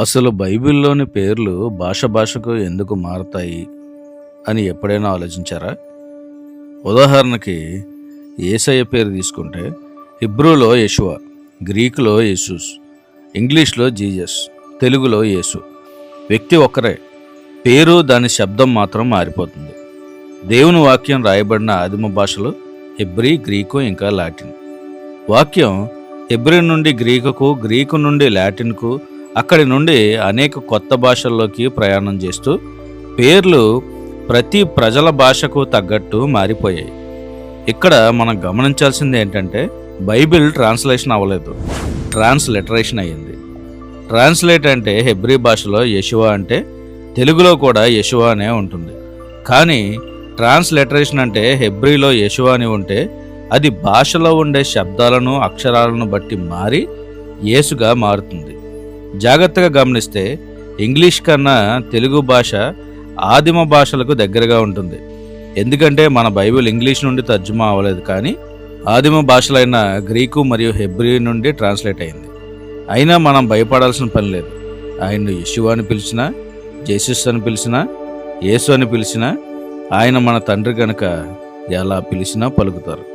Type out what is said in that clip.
అసలు బైబిల్లోని పేర్లు భాష భాషకు ఎందుకు మారతాయి అని ఎప్పుడైనా ఆలోచించారా? ఉదాహరణకి ఏసయ్య పేరు తీసుకుంటే హిబ్రూలో యశువ గ్రీకులో యేసూస్ ఇంగ్లీష్లో జీజస్ తెలుగులో యేసు. వ్యక్తి ఒక్కరే పేరు దాని శబ్దం మాత్రం మారిపోతుంది. దేవుని వాక్యం రాయబడిన ఆదిమ భాషలు హెబ్రీ గ్రీకు ఇంకా లాటిన్. వాక్యం హెబ్రీ నుండి గ్రీకుకు గ్రీకు నుండి లాటిన్కు అక్కడి నుండి అనేక కొత్త భాషల్లోకి ప్రయాణం చేస్తూ పేర్లు ప్రతి ప్రజల భాషకు తగ్గట్టు మారిపోయాయి. ఇక్కడ మనం గమనించాల్సింది ఏంటంటే బైబిల్ ట్రాన్స్లేషన్ అవ్వలేదు. ట్రాన్స్లిటరేషన్ అయ్యింది. ట్రాన్స్లేట్ అంటే హెబ్రీ భాషలో యశువా అంటే తెలుగులో కూడా యశువా అనే ఉంటుంది. కానీ ట్రాన్స్లిటరేషన్ అంటే హెబ్రీలో యశువా అని ఉంటే అది భాషలో ఉండే శబ్దాలను అక్షరాలను బట్టి మారి యేసుగా మారుతుంది. జాగ్రత్తగా గమనిస్తే ఇంగ్లీష్ కన్నా తెలుగు భాష ఆదిమ భాషలకు దగ్గరగా ఉంటుంది. ఎందుకంటే మన బైబిల్ ఇంగ్లీష్ నుండి తర్జుమా అవ్వలేదు కానీ ఆదిమ భాషలైన గ్రీకు మరియు హెబ్రీ నుండి ట్రాన్స్లేట్ అయింది. అయినా మనం భయపడాల్సిన పని లేదు. ఆయన్ను యశువ అని పిలిచినా జేసస్ అని పిలిచినా యేసు అని పిలిచినా ఆయన మన తండ్రి కనుక ఎలా పిలిచినా పలుకుతారు.